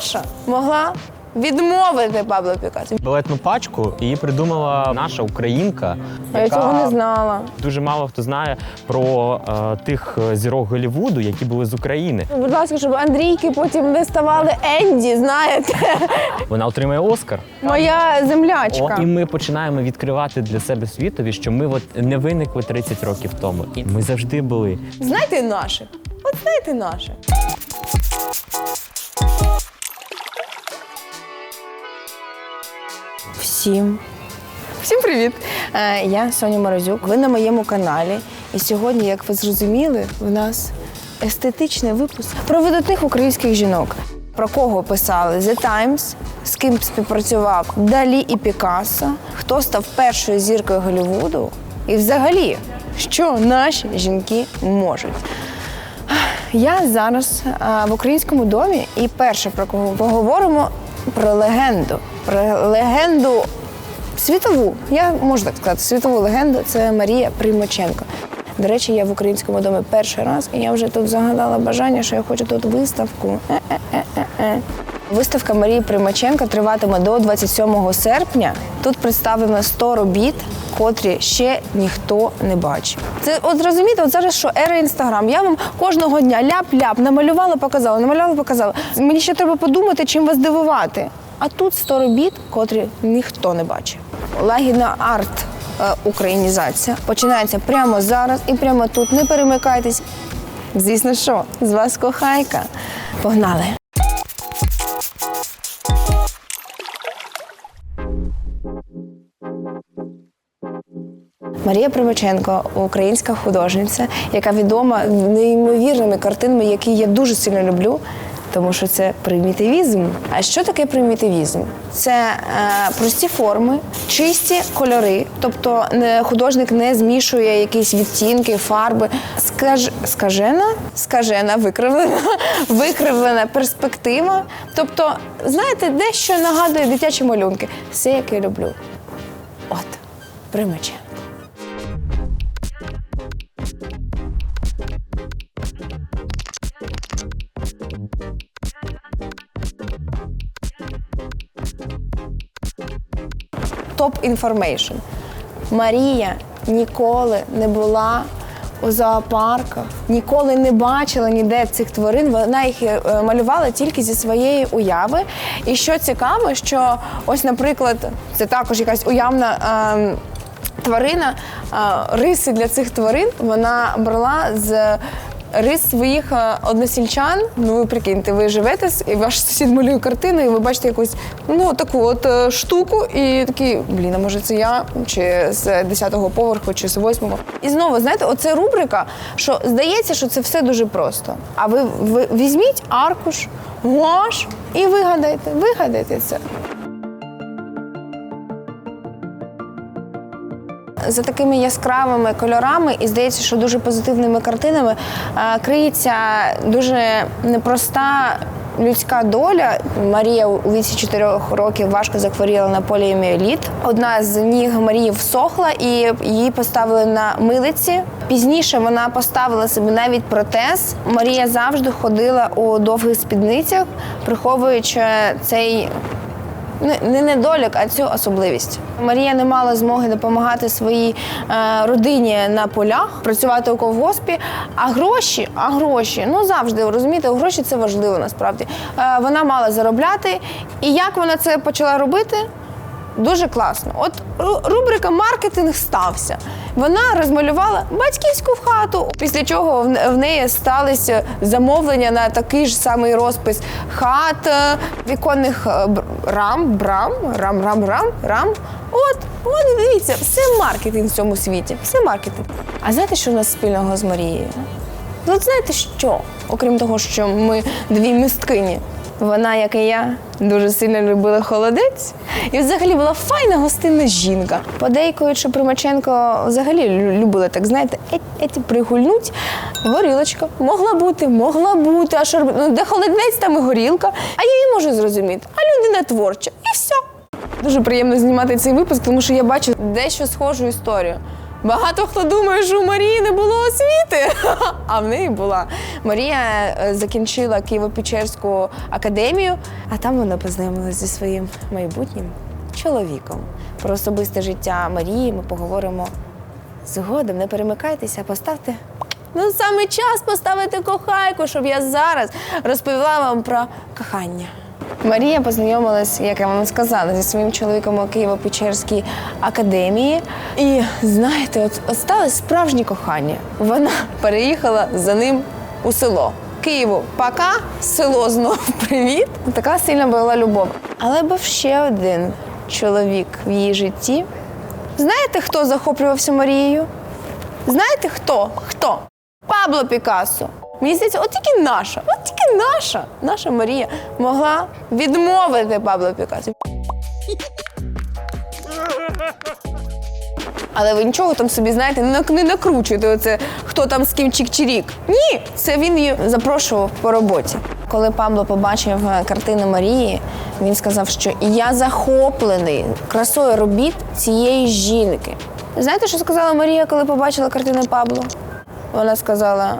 наша могла відмовити Пабло Пікассо. Балетну пачку її придумала наша українка. Я яка цього не знала. Дуже мало хто знає про е, тих е, зірок Голлівуду, які були з України. Будь ласка, щоб Андрійки потім не ставали Енді, знаєте. Вона отримає Оскар. Моя О, землячка. і ми починаємо відкривати для себе світові, що ми от не виникли 30 років тому. І ми завжди були. Знаєте наших? От знаєте наших. Всім. Всім привіт! Е, Я Соня Морозюк. Ви на моєму каналі. І сьогодні, як ви зрозуміли, в нас естетичний випуск про видатних українських жінок. Про кого писали The Times, з ким співпрацював Далі і Пікассо, хто став першою зіркою Голлівуду, і взагалі, що наші жінки можуть. Я зараз в українському домі і перше про кого поговоримо про легенду. Про легенду світову. Я можу так сказати, світову легенду це Марія Примаченко. До речі, я в українському домі перший раз, і я вже тут загадала бажання, що я хочу тут виставку. Е-е-е-е-е. Виставка Марії Примаченко триватиме до 27 серпня. Тут представлено 100 робіт, котрі ще ніхто не бачив. Це от розумієте, от зараз що ера інстаграм. Я вам кожного дня ляп-ляп намалювала, показала, намалювала, показала. Мені ще треба подумати, чим вас дивувати. А тут 100 робіт, котрі ніхто не бачив. Лагідна арт е, українізація починається прямо зараз і прямо тут. Не перемикайтесь. Звісно, що з вас кохайка. Погнали! Марія Примаченко, українська художниця, яка відома неймовірними картинами, які я дуже сильно люблю. Тому що це примітивізм. А що таке примітивізм? Це е, прості форми, чисті кольори, тобто не, художник не змішує якісь відтінки, фарби. Скаж, скажена, скажена, викривлена, викривлена перспектива. Тобто, знаєте, дещо нагадує дитячі малюнки. Все, як я люблю. От, Примаченко. Топ інформейшн. Марія ніколи не була у зоопарках, ніколи не бачила ніде цих тварин. Вона їх е, малювала тільки зі своєї уяви. І що цікаво, що ось, наприклад, це також якась уявна. ем, Тварина, е, риси для цих тварин вона брала з рис своїх е, односільчан. Ну ви прикиньте, ви живете і ваш сусід малює картину, і ви бачите якусь ну таку от е, штуку, і такі, блін, а може це я, чи з 10-го поверху, чи з 8-го. І знову, знаєте, оце рубрика, що здається, що це все дуже просто. А ви, ви візьміть аркуш, гуаш і вигадайте, вигадайте це. За такими яскравими кольорами і здається, що дуже позитивними картинами е, криється дуже непроста. Людська доля Марія у віці 4 років важко захворіла на поліоміеліт. Одна з ніг Марії всохла і її поставили на милиці. Пізніше вона поставила собі навіть протез. Марія завжди ходила у довгих спідницях, приховуючи цей не- не недолік, а цю особливість. Марія не мала змоги допомагати своїй е, родині на полях, працювати у колгоспі. А гроші, а гроші, ну завжди розумієте, гроші це важливо насправді. Е, вона мала заробляти. І як вона це почала робити? Дуже класно. От рубрика маркетинг стався. Вона розмалювала батьківську хату, після чого в неї сталися замовлення на такий ж самий розпис хат, е, віконних е, рам, брам, рам, рам, рам, рам. От, от дивіться, все маркетинг в цьому світі. Все маркетинг. А знаєте, що в нас спільного з Марією? Ну, от знаєте що? Окрім того, що ми дві місткині. Вона, як і я, дуже сильно любила холодець і взагалі була файна гостинна жінка. Подейкують, що Примаченко взагалі любила так, знаєте, еть, еть, пригульнуть. Горілочка могла бути, могла бути. А робити? Ну, де холодець, там і горілка. А я її можу зрозуміти. А людина творча. І все. Дуже приємно знімати цей випуск, тому що я бачу дещо схожу історію. Багато хто думає, що у Марії не було освіти, а в неї була. Марія е, закінчила Києво-Печерську академію, а там вона познайомилася зі своїм майбутнім чоловіком. Про особисте життя Марії ми поговоримо згодом. Не перемикайтеся, поставте. Ну, саме час поставити кохайку, щоб я зараз розповіла вам про кохання. Марія познайомилась, як я вам сказала, зі своїм чоловіком у Києво-Печерській академії. І знаєте, от, сталося справжнє кохання. Вона переїхала за ним у село. Києву пока, село знов привіт. Така сильна була любов. Але був ще один чоловік в її житті. Знаєте, хто захоплювався Марією? Знаєте хто? Хто? Пабло Пікассо. Мені здається, от тільки наша, от тільки наша, наша Марія могла відмовити Пабло Пікассо. Але ви нічого там собі, знаєте, не, накручуєте оце, хто там з ким чік-чирік. Ні, це він її запрошував по роботі. Коли Пабло побачив е, картину Марії, він сказав, що я захоплений красою робіт цієї жінки. Знаєте, що сказала Марія, коли побачила картину Пабло? Вона сказала: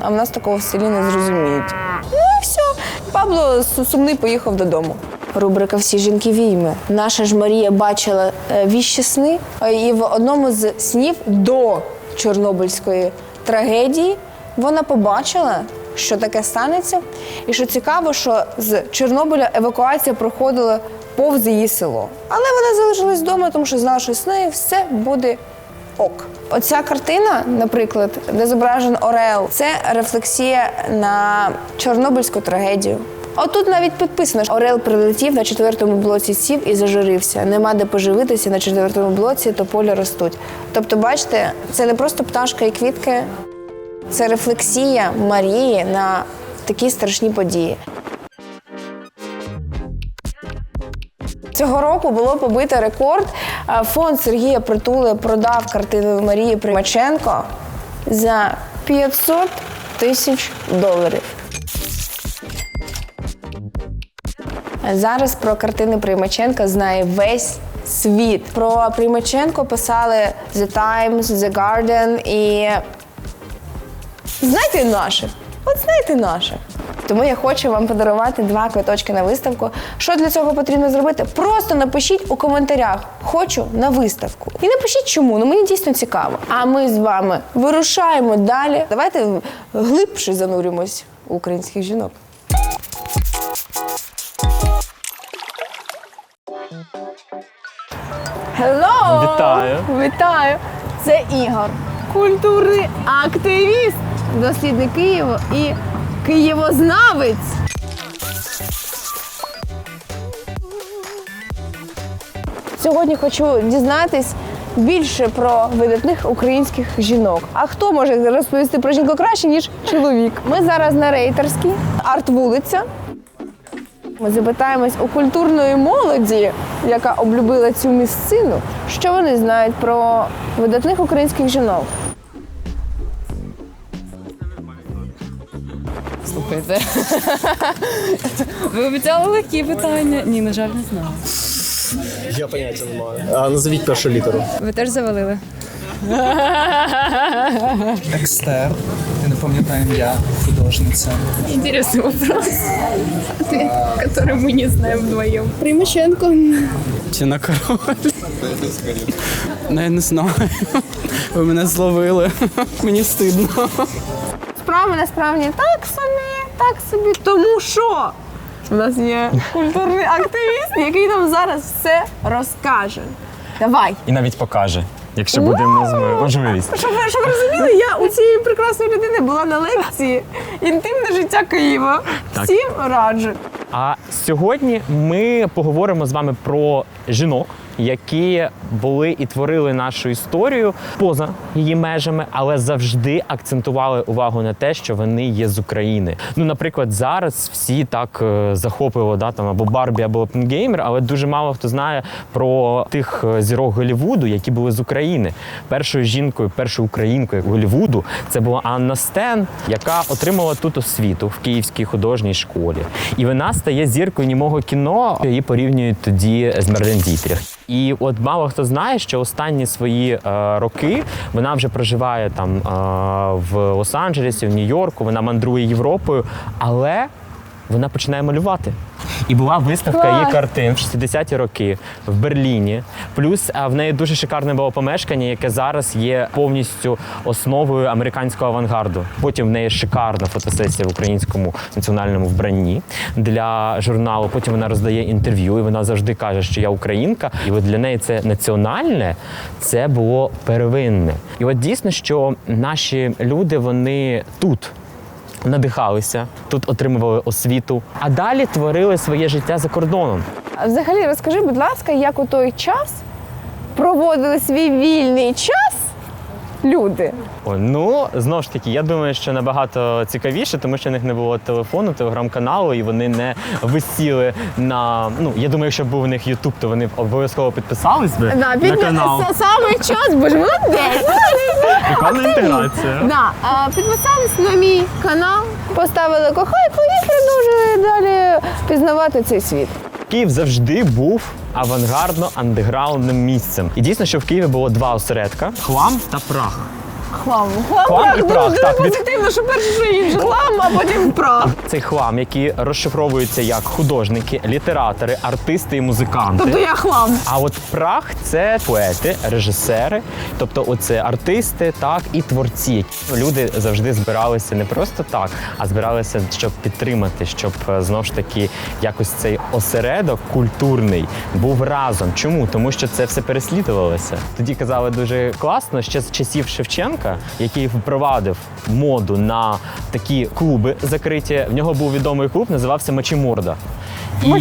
а в нас такого в селі не зрозуміють. Ну і все. Пабло су- сумний поїхав додому. Рубрика Всі жінки війми. Наша ж Марія бачила е, віщі сни, е, і в одному з снів до Чорнобильської трагедії вона побачила, що таке станеться. І що цікаво, що з Чорнобиля евакуація проходила повз її село. Але вона залишилась вдома, тому що знала, що нею все буде ок. Оця картина, наприклад, де зображен Орел, це рефлексія на Чорнобильську трагедію. Отут навіть підписано, що Орел прилетів на четвертому блоці сів і зажурився. Нема де поживитися на четвертому блоці, то полі ростуть. Тобто, бачите, це не просто пташка і квітки, це рефлексія Марії на такі страшні події. Цього року було побито рекорд. Е, Фонд Сергія Притули продав картину Марії Примаченко за 500 тисяч доларів. Зараз про картини Примаченка знає весь світ. Про Примаченко писали The Times, The Guardian і Знайте наших. От знайте наших. Тому я хочу вам подарувати два квиточки на виставку. Що для цього потрібно зробити? Просто напишіть у коментарях Хочу на виставку. І напишіть чому. Ну мені дійсно цікаво. А ми з вами вирушаємо далі. Давайте глибше занурюємось у українських жінок. Hello! Вітаю. Вітаю! Це Ігор, культурний активіст, дослідник Києва і києвознавець. Сьогодні хочу дізнатись більше про видатних українських жінок. А хто може розповісти про жінку краще, ніж чоловік? Ми зараз на рейтерській, арт-вулиця. Ми запитаємось у культурної молоді, яка облюбила цю місцину, що вони знають про видатних українських жінок. Слухайте. Ви обіцяли легкі питання? Ні, на жаль, не знаю. Я поняття не маю. А назвіть першу літеру. Ви теж завалили? Екстер, я не пам'ятаю ім'я художниця. Інтересний вопрос, который мы не знаем вдвоем. Примаченко. Тіна король. Ну, я не знаю. Ви мене зловили. Мені стидно. Справи насправді так собі, так собі, тому що у нас є культурний активіст, який нам зараз все розкаже. Давай. І навіть покаже, якщо буде можливо- можливість. Щоб, ви- щоб ви розуміли, я у цієї прекрасної людини була на лекції інтимне життя Києва. Так. Всім раджу. А сьогодні ми поговоримо з вами про жінок, які були і творили нашу історію поза її межами, але завжди акцентували увагу на те, що вони є з України. Ну, наприклад, зараз всі так е, захопили да, там або Барбі, або Опенгеймер, але дуже мало хто знає про тих е, зірок Голлівуду, які були з України. Першою жінкою, першою українкою Голлівуду це була Анна Стен, яка отримала тут освіту в Київській художній школі. І вона стає зіркою німого кіно. Її порівнюють тоді з Мерлен Дітріх. І от мало хто знає, що останні свої е, роки вона вже проживає там е, в Лос-Анджелесі, в Нью-Йорку, вона мандрує Європою, але вона починає малювати. І була виставка її картин в 60-ті роки в Берліні. Плюс а, в неї дуже шикарне було помешкання, яке зараз є повністю основою американського авангарду. Потім в неї шикарна фотосесія в українському національному вбранні для журналу. Потім вона роздає інтерв'ю, і вона завжди каже, що я українка. І от для неї це національне, це було первинне. І от дійсно, що наші люди вони тут надихалися, тут отримували освіту, а далі творили своє життя за кордоном. Взагалі розкажи, будь ласка, як у той час проводили свій вільний час люди? О, ну знову ж таки, я думаю, що набагато цікавіше, тому що в них не було телефону, телеграм-каналу, і вони не висіли на. Ну я думаю, якщо б був у них Ютуб, то вони б обов'язково підписались би на канал. Саме час, бо ж молодець. Прикольна інтеграція. Да, а, підписались на мій канал, поставили кохайку і продовжили далі пізнавати цей світ. Київ завжди був авангардно-андеграундним місцем. І дійсно, що в Києві було два осередка: хлам та прах. Хлам. Хлам, Хлам прах, і дуже, прах, дуже так, від- позитивно, що перше, що інше хлам, а потім прах. Цей хлам, який розшифровується як художники, літератори, артисти і музиканти. Тобто я хлам. А от прах це поети, режисери, тобто оце артисти, так і творці. Люди завжди збиралися не просто так, а збиралися, щоб підтримати, щоб е, знов ж таки якось цей осередок культурний був разом. Чому? Тому що це все переслідувалося. Тоді казали дуже класно, ще з часів Шевченка, який впровадив моду на такі клуби закриті. В нього був відомий клуб, називався. І-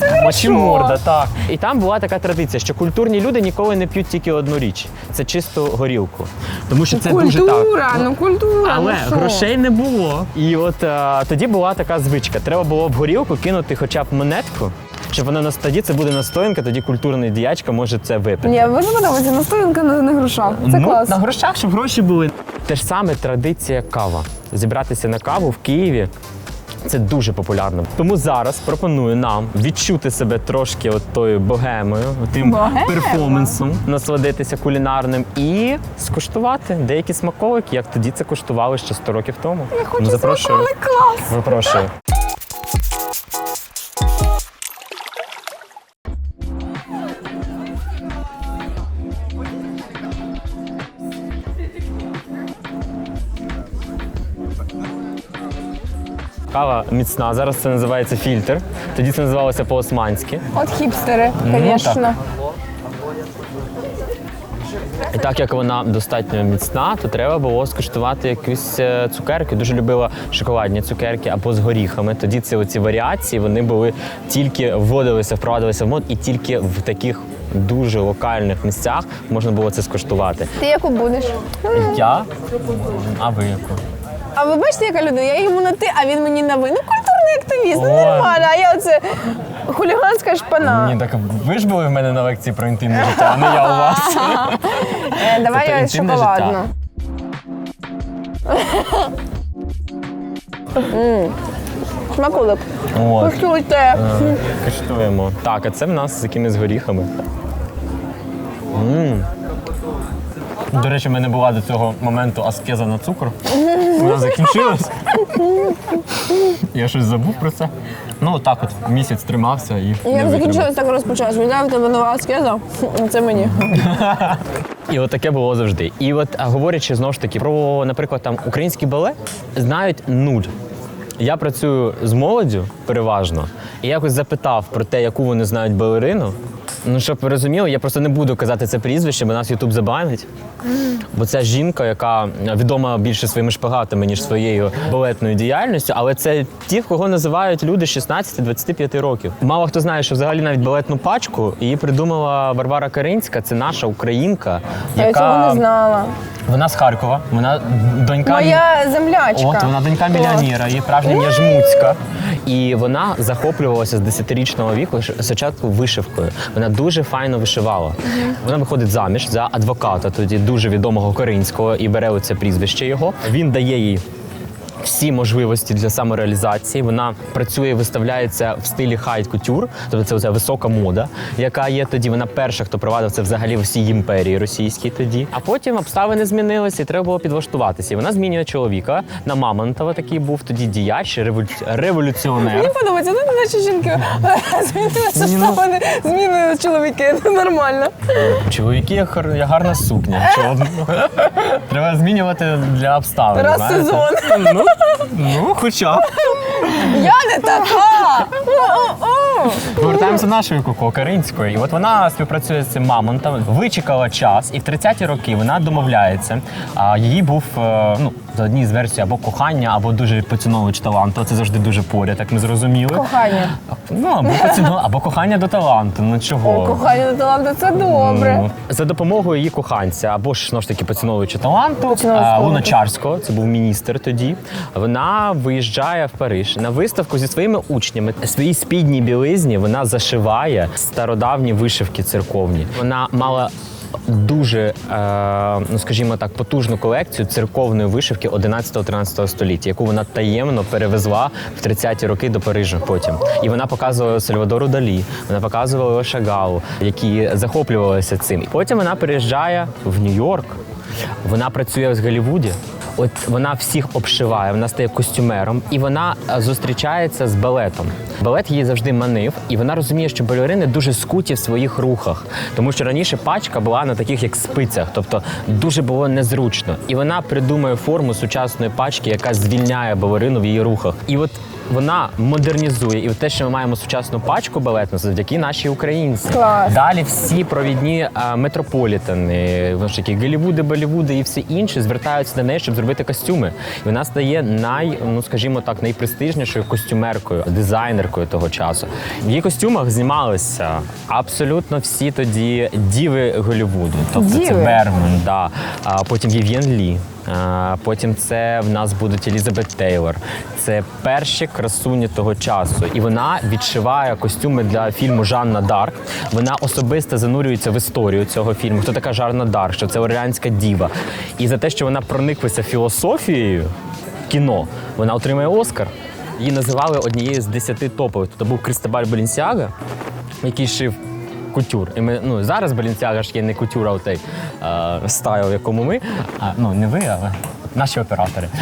це хорошо. Мочіморда, так. І там була така традиція, що культурні люди ніколи не п'ють тільки одну річ це чисту горілку. Тому що це дуже так. Культура, ну культура. Але ну грошей не було. І от е, тоді була така звичка. Треба було в горілку кинути хоча б монетку, щоб вона на тоді це буде настоянка, тоді культурний діячка може це випити. Ні, мені подобається настоянка на, на грошах. Це ну, клас. На грошах, щоб гроші були. Те ж саме традиція кава. Зібратися на каву в Києві. Це дуже популярно. Тому зараз пропоную нам відчути себе трошки от тою богемою, тим Богема? перформансом, насладитися кулінарним і скуштувати деякі смаколики, як тоді це куштували ще 100 років тому. Я хочу Ну, запрошую. смаколик, клас. Запрошую. Кава міцна. Зараз це називається фільтр. Тоді це називалося по-османськи. От хіпстери, Ну, звісно. І так як вона достатньо міцна, то треба було скуштувати якісь е, цукерки. Дуже любила шоколадні цукерки або з горіхами. Тоді ці оці варіації вони були тільки вводилися, впровадилися в мод, і тільки в таких дуже локальних місцях можна було це скуштувати. Ти яку будеш? Я? А ви яку? А ви бачите, яка людина? Я йому на ти, а він мені на ви. Ну культурний активіст, ну Ой. нормально. А я оце хуліганська шпана. Ні, так ви ж були в мене на лекції про інтимне життя, а не я у вас. Е, давай Тобто я інтимне шоколадну. М, Смаколик. От. Куштуємо. Так, а це в нас з якимись горіхами. М. До речі, в мене була до цього моменту аскеза на цукор. Вона закінчилась. Я щось забув про це. Ну, так от місяць тримався і. не Як закінчилось, так розпочалось. В тебе нова аскеза. Це мені. І от таке було завжди. І от а, говорячи знову ж таки про, наприклад, там український балет, знають нуль. Я працюю з молоддю переважно, і якось запитав про те, яку вони знають балерину. Ну, щоб ви розуміли, я просто не буду казати це прізвище, бо нас Ютуб забанить. Бо це жінка, яка відома більше своїми шпагатами, ніж своєю балетною діяльністю, але це ті, кого називають люди 16-25 років. Мало хто знає, що взагалі навіть балетну пачку її придумала Варвара Каринська. Це наша українка, Я цього не знала. вона з Харкова. Вона донька Моя землячка. От вона донька мільйонера, її справжня ім'я Жмуцька. І вона захоплювалася з 10-річного віку спочатку вишивкою. Вона дуже файно вишивала. Вона виходить заміж за адвоката, тоді дуже відомого коринського, і бере оце прізвище його. Він дає їй всі можливості для самореалізації. Вона працює, виставляється в стилі хайт кутюр, тобто це оця висока мода, яка є тоді. Вона перша, хто провадив це взагалі в всій імперії російській тоді. А потім обставини змінилися, і треба було підлаштуватися. І вона змінює чоловіка на Мамонтова. Такий був тоді діяч, револю- революціонер. Мені подобається, ну наші жінки змінилися Ні, ну. обставини, змінили чоловіки. Це нормально. Чоловіки гарна сукня. Треба змінювати для обставин. Раз сезон. Ну, ну, хоча б. Я не така. Повертаємося до нашої Коко Каринської. І от вона співпрацює з цим мамонтом, вичекала час, і в 30-ті роки вона домовляється. А її був е, ну за одній з версій або кохання, або дуже поціновувач таланту. Це завжди дуже поряд, як ми зрозуміли. Кохання. Ну або поціну, або кохання до таланту. Ну чого? Кохання до таланту це добре. Ну, За допомогою її коханця, або ж знову ж таки поціновуючи таланту, Поціновувач а, таланту. Луначарського, це був міністр тоді. Вона виїжджає в Париж на виставку зі своїми учнями. Своїй спідній білизні вона зашиває стародавні вишивки церковні. Вона мала. Дуже, е, ну скажімо так, потужну колекцію церковної вишивки 11-13 століття, яку вона таємно перевезла в 30-ті роки до Парижа потім. І вона показувала Сальвадору Далі, вона показувала Шагалу, які захоплювалися цим. Потім вона переїжджає в Нью-Йорк. Вона працює в Голлівуді. От вона всіх обшиває, вона стає костюмером, і вона е, зустрічається з балетом. Балет її завжди манив, і вона розуміє, що балерини дуже скуті в своїх рухах, тому що раніше пачка була на таких як спицях, тобто дуже було незручно. І вона придумує форму сучасної пачки, яка звільняє балерину в її рухах. І от вона модернізує, і те, що ми маємо сучасну пачку балетну, завдяки нашій українці. Клас. Далі всі провідні а, метрополітени, вони такі Голлівуди, Болівуди і всі інші звертаються до неї, щоб зробити костюми. І вона стає най, ну скажімо так, найпрестижнішою костюмеркою, дизайнеркою того часу. В її костюмах знімалися абсолютно всі тоді діви Голлівуду. Тобто це Діви? Берман, да. а потім Вів'єн Лі. Потім це в нас будуть Елізабет Тейлор. Це перші красуні того часу. І вона відшиває костюми для фільму Жанна Дарк. Вона особисто занурюється в історію цього фільму. Хто така Жанна Дарк? Що це оріанська діва. І за те, що вона прониклася філософією кіно, вона отримує Оскар. Її називали однією з десяти топових. Тобто був Кристобаль Балінсіага, який шив кутюр. І ми ну зараз Балінсіага ж є не кутюр, а е, стайл, в якому ми. А, ну не ви, але наші оператори.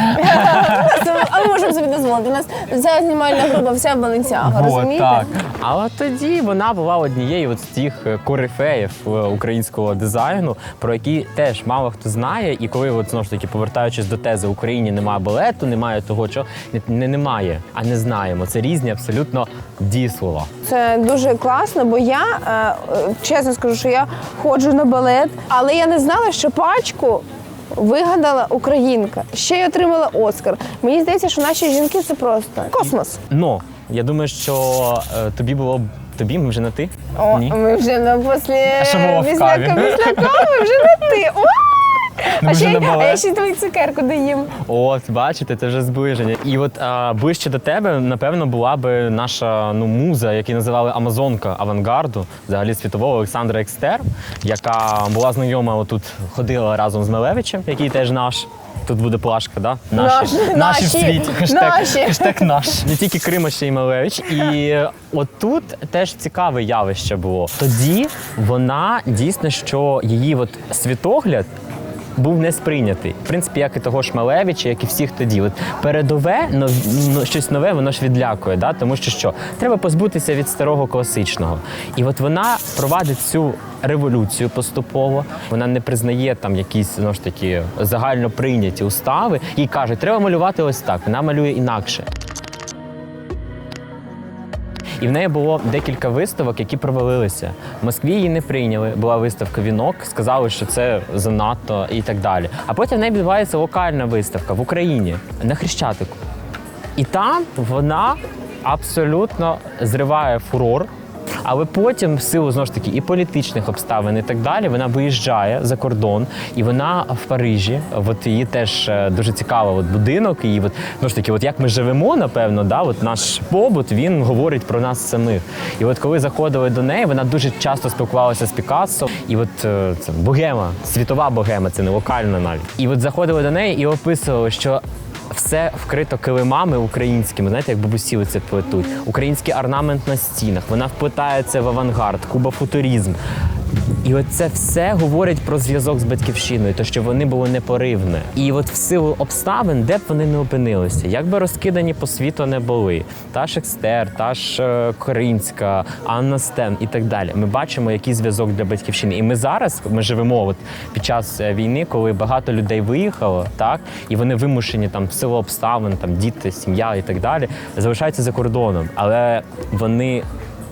А ми можемо собі дозволити. У нас вся знімальна група, вся Баленсіага, розумієте? так. Але тоді вона була однією от з тих е, корифеїв е, українського дизайну, про які теж мало хто знає. І коли, от, знову ж таки, повертаючись до тези, в Україні немає балету, немає того, що не, не немає, а не знаємо. Це різні абсолютно дієслова. Це дуже класно, бо я е, е, чесно скажу, що я ходжу на балет, але я не знала, що пачку. Вигадала українка, ще й отримала Оскар. Мені здається, що наші жінки це просто космос. Ну, я думаю, що е, тобі було б тобі, ми вже на ти? О, Ні. ми вже на після А що було в після, каві? після кави вже не ти. Ой! А, ще, й- а я ще й твою цукерку доїм. От, бачите, це вже зближення. І от а, ближче до тебе, напевно, була би наша ну, муза, яку називали Амазонка авангарду, взагалі світового Олександра Екстер, яка була знайома, отут ходила разом з Мелевичем, який теж наш. Тут буде плашка, да? Наші, наші в наші, світі. Хештег, наші. хештег наш. Не тільки Крим, а ще й Малевич. І отут теж цікаве явище було. Тоді вона дійсно, що її от світогляд. Був не сприйнятий. В принципі, як і того ж Малевича, як і всіх тоді. От передове, но, ну, щось нове, воно ж відлякує, да? тому що що? Треба позбутися від старого класичного. І от вона провадить цю революцію поступово. Вона не признає там якісь знову ж таки загально прийняті устави і каже, треба малювати ось так. Вона малює інакше. І в неї було декілька виставок, які провалилися. В Москві її не прийняли. Була виставка вінок, сказали, що це занадто і так далі. А потім в неї відбувається локальна виставка в Україні на Хрещатику. І там вона абсолютно зриває фурор. Але потім, в силу знову ж таки і політичних обставин, і так далі, вона виїжджає за кордон, і вона в Парижі. От її теж е, дуже цікаво, от будинок. І от знову ж таки, от як ми живемо, напевно, да, от наш побут він говорить про нас самих. І от коли заходили до неї, вона дуже часто спілкувалася з Пікассо. І от е, це богема, світова богема, це не локальна навіть. І от заходили до неї і описували, що все вкрито килимами українськими. Знаєте, як бабусі це плетуть. Український орнамент на стінах. Вона вплетається в авангард, кубофутуризм. І от це все говорить про зв'язок з батьківщиною, то що вони були непоривні. І от в силу обставин, де б вони не опинилися, як би розкидані по світу не були, та ж Екстер, та ж е, Коринська, Анна Стен і так далі. Ми бачимо, який зв'язок для батьківщини. І ми зараз ми живемо от під час е, війни, коли багато людей виїхало, так і вони вимушені там в силу обставин, там діти, сім'я і так далі, залишаються за кордоном, але вони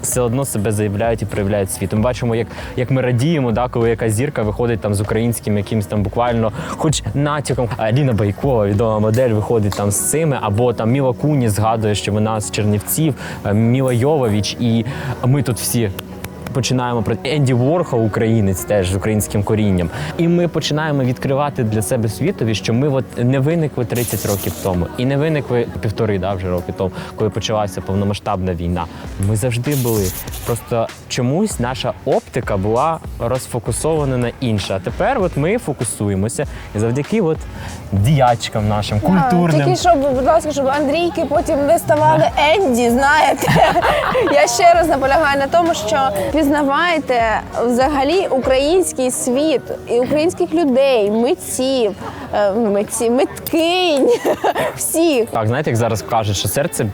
все одно себе заявляють і проявляють світ. Ми бачимо, як, як ми радіємо, да, коли якась зірка виходить там з українським якимсь там буквально, хоч натяком. Аліна Байкова, відома модель, виходить там з цими, або там Міла Куні згадує, що вона з Чернівців, е, Міла Йовович, і ми тут всі. Починаємо про Енді Ворхол, українець теж з українським корінням, і ми починаємо відкривати для себе світові, що ми от не виникли 30 років тому, і не виникли півтори да, вже роки тому, коли почалася повномасштабна війна. Ми завжди були. Просто чомусь наша оптика була розфокусована на інше. А тепер от ми фокусуємося і завдяки от діячкам нашим культурним. Тільки щоб, будь ласка, щоб Андрійки потім не ставали Енді, знаєте. Я ще раз наполягаю на тому, що пізнавайте взагалі український світ і українських людей, митців, е, митців, миткинь, всіх. Так, знаєте, як зараз кажуть, що серце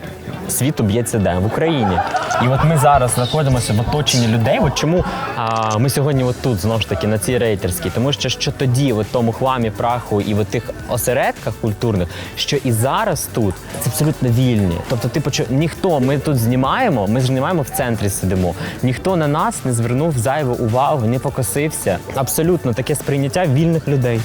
світу б'ється де в Україні. І от ми зараз знаходимося в оточенні людей. От чому а, ми сьогодні от тут знову ж таки на цій рейтерській? Тому що що тоді, в тому хламі праху і в тих осередках культурних, що і зараз тут це абсолютно вільні. Тобто, типу, що ніхто ми тут знімаємо, ми знімаємо в центрі сидимо. Ніхто на нас не звернув зайву увагу, не покосився. Абсолютно таке сприйняття вільних людей.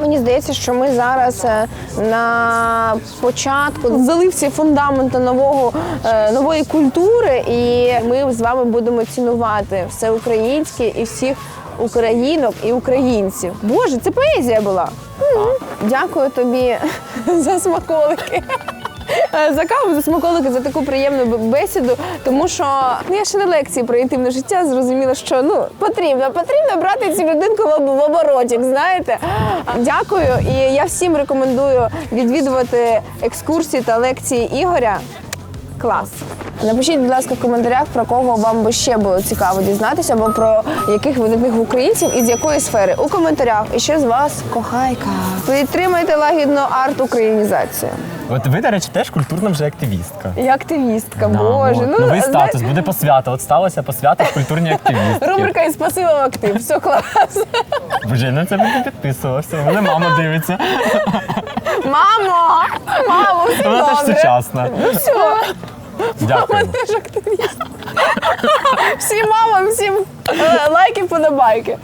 Мені здається, що ми зараз е, на початку заливці фундаменту нового е, нової культури, і ми з вами будемо цінувати все українське і всіх українок і українців. Боже, це поезія була. Дякую тобі за смаколики. Е, За каву, за смаколики, за таку приємну бесіду, тому що ну, я ще на лекції про інтимне життя зрозуміла, що ну потрібно, потрібно брати цю людинку в, об- в оборотик, знаєте. Дякую. І я всім рекомендую відвідувати екскурсії та лекції Ігоря. Клас. Напишіть, будь ласка, в коментарях, про кого вам би ще було цікаво дізнатися, або про яких видатних українців і з якої сфери. У коментарях. І ще з вас кохайка. Підтримайте лагідно арт-українізацію. От ви, до речі, теж культурна вже активістка. І активістка, Да, боже. от. Ну, Новий зна- статус буде посвята. От сталося посвята в культурній активістки. Рубрика із пасивом актив. Все клас. Вже на це буде підписувався. Мене мама дивиться. Мамо! Мамо, все Вона добре. теж сучасна. Ну все. Дякую. Мама теж активіст. Всім мамам, всім лайки, подобайки.